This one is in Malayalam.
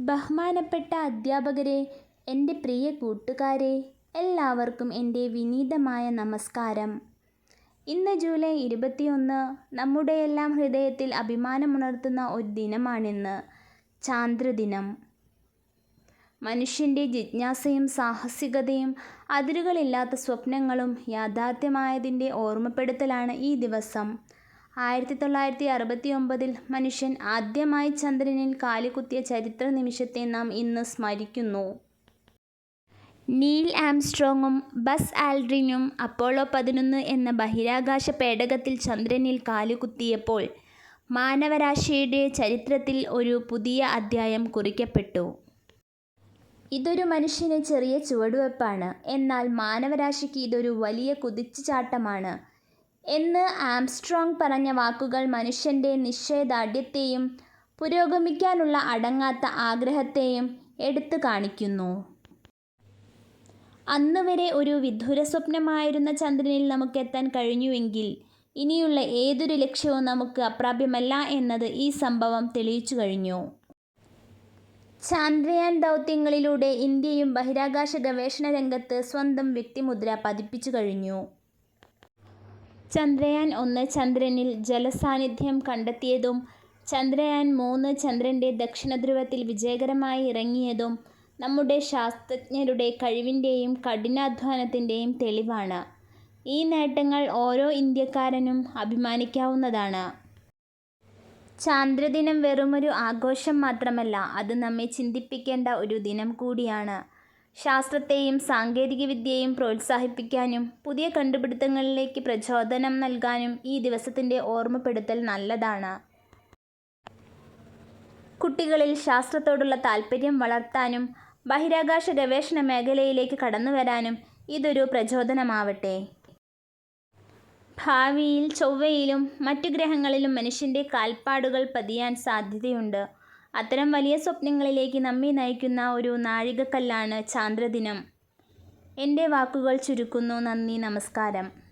ബഹുമാനപ്പെട്ട അധ്യാപകരെ, എന്റെ പ്രിയ കൂട്ടുകാരെ, എല്ലാവർക്കും എന്റെ വിനീതമായ നമസ്കാരം. ഇന്ന് ജൂലൈ ഇരുപത്തിയൊന്ന്. നമ്മുടെയെല്ലാം ഹൃദയത്തിൽ അഭിമാനമുണർത്തുന്ന ഒരു ദിനമാണിന്ന്. ചാന്ദ്രദിനം. മനുഷ്യന്റെ ജിജ്ഞാസയും സാഹസികതയും അതിരുകളില്ലാത്ത സ്വപ്നങ്ങളും യാഥാർത്ഥ്യമായതിന്റെ ഓർമ്മപ്പെടുത്തലാണ് ഈ ദിവസം. ആയിരത്തിത്തൊള്ളായിരത്തി അറുപത്തിയൊമ്പതിൽ മനുഷ്യൻ ആദ്യമായി ചന്ദ്രനിൽ കാലുകുത്തിയ ചരിത്രനിമിഷത്തെ നാം ഇന്ന് സ്മരിക്കുന്നു. നീൽ ആംസ്ട്രോങ്ങും ബസ് ആൽഡ്രിനും അപ്പോളോ പതിനൊന്ന് എന്ന ബഹിരാകാശ പേടകത്തിൽ ചന്ദ്രനിൽ കാലുകുത്തിയപ്പോൾ മാനവരാശിയുടെ ചരിത്രത്തിൽ ഒരു പുതിയ അധ്യായം കുറിക്കപ്പെട്ടു. ഇതൊരു മനുഷ്യന് ചെറിയ ചുവടുവെപ്പാണ്, എന്നാൽ മാനവരാശിക്ക് ഇതൊരു വലിയ കുതിച്ചുചാട്ടമാണ് എന്ന് ആംസ്ട്രോങ് പറഞ്ഞ വാക്കുകൾ മനുഷ്യന്റെ നിശ്ചയദാർഢ്യത്തെയും പുരോഗമിക്കാനുള്ള അടങ്ങാത്ത ആഗ്രഹത്തെയും എടുത്തു കാണിക്കുന്നു അന്ന് വരെ ഒരു വിദൂര സ്വപ്നമായിരുന്ന ചന്ദ്രനിൽ നമുക്കെത്താൻ കഴിഞ്ഞുവെങ്കിൽ ഇനിയുള്ള ഏതൊരു ലക്ഷ്യവും നമുക്ക് അപ്രാപ്യമല്ല എന്നത് ഈ സംഭവം തെളിയിച്ചു കഴിഞ്ഞു ചാന്ദ്രയാൻ ദൗത്യങ്ങളിലൂടെ ഇന്ത്യയും ബഹിരാകാശ ഗവേഷണ രംഗത്ത് സ്വന്തം വ്യക്തിമുദ്ര പതിപ്പിച്ചുകഴിഞ്ഞു. ചന്ദ്രയാൻ ഒന്ന് ചന്ദ്രനിൽ ജലസാന്നിധ്യം കണ്ടെത്തിയതും ചന്ദ്രയാൻ മൂന്ന് ചന്ദ്രന്റെ ദക്ഷിണധ്രുവത്തിൽ വിജയകരമായി ഇറങ്ങിയതും നമ്മുടെ ശാസ്ത്രജ്ഞരുടെ കഴിവിന്റെയും കഠിനാധ്വാനത്തിന്റെയും തെളിവാണ്. ഈ നേട്ടങ്ങൾ ഓരോ ഇന്ത്യക്കാരനും അഭിമാനിക്കാവുന്നതാണ്. ചാന്ദ്രദിനം വെറുമൊരു ആഘോഷം മാത്രമല്ല, അത് നമ്മെ ചിന്തിപ്പിക്കേണ്ട ഒരു ദിനം കൂടിയാണ്. ശാസ്ത്രത്തെയും സാങ്കേതികവിദ്യയെയും പ്രോത്സാഹിപ്പിക്കാനും പുതിയ കണ്ടുപിടുത്തങ്ങളിലേക്ക് പ്രചോദനം നൽകാനും ഈ ദിവസത്തിന്റെ ഓർമ്മപ്പെടുത്തൽ നല്ലതാണ്. കുട്ടികളിൽ ശാസ്ത്രത്തോടുള്ള താൽപര്യം വളർത്താനും ബഹിരാകാശ ഗവേഷണ മേഖലയിലേക്ക് കടന്നു വരാനും ഇതൊരു പ്രചോദനമാവട്ടെ. ഭാവിയിൽ ചൊവ്വയിലും മറ്റു ഗ്രഹങ്ങളിലും മനുഷ്യന്റെ കാൽപ്പാടുകൾ പതിയാൻ സാധ്യതയുണ്ട്. അത്തരം വലിയ സ്വപ്നങ്ങളിലേക്ക് നമ്മെ നയിക്കുന്ന ഒരു നാഴികക്കല്ലാണ് ചാന്ദ്രദിനം. എന്റെ വാക്കുകൾ ചുരുക്കുന്നു. നന്ദി, നമസ്കാരം.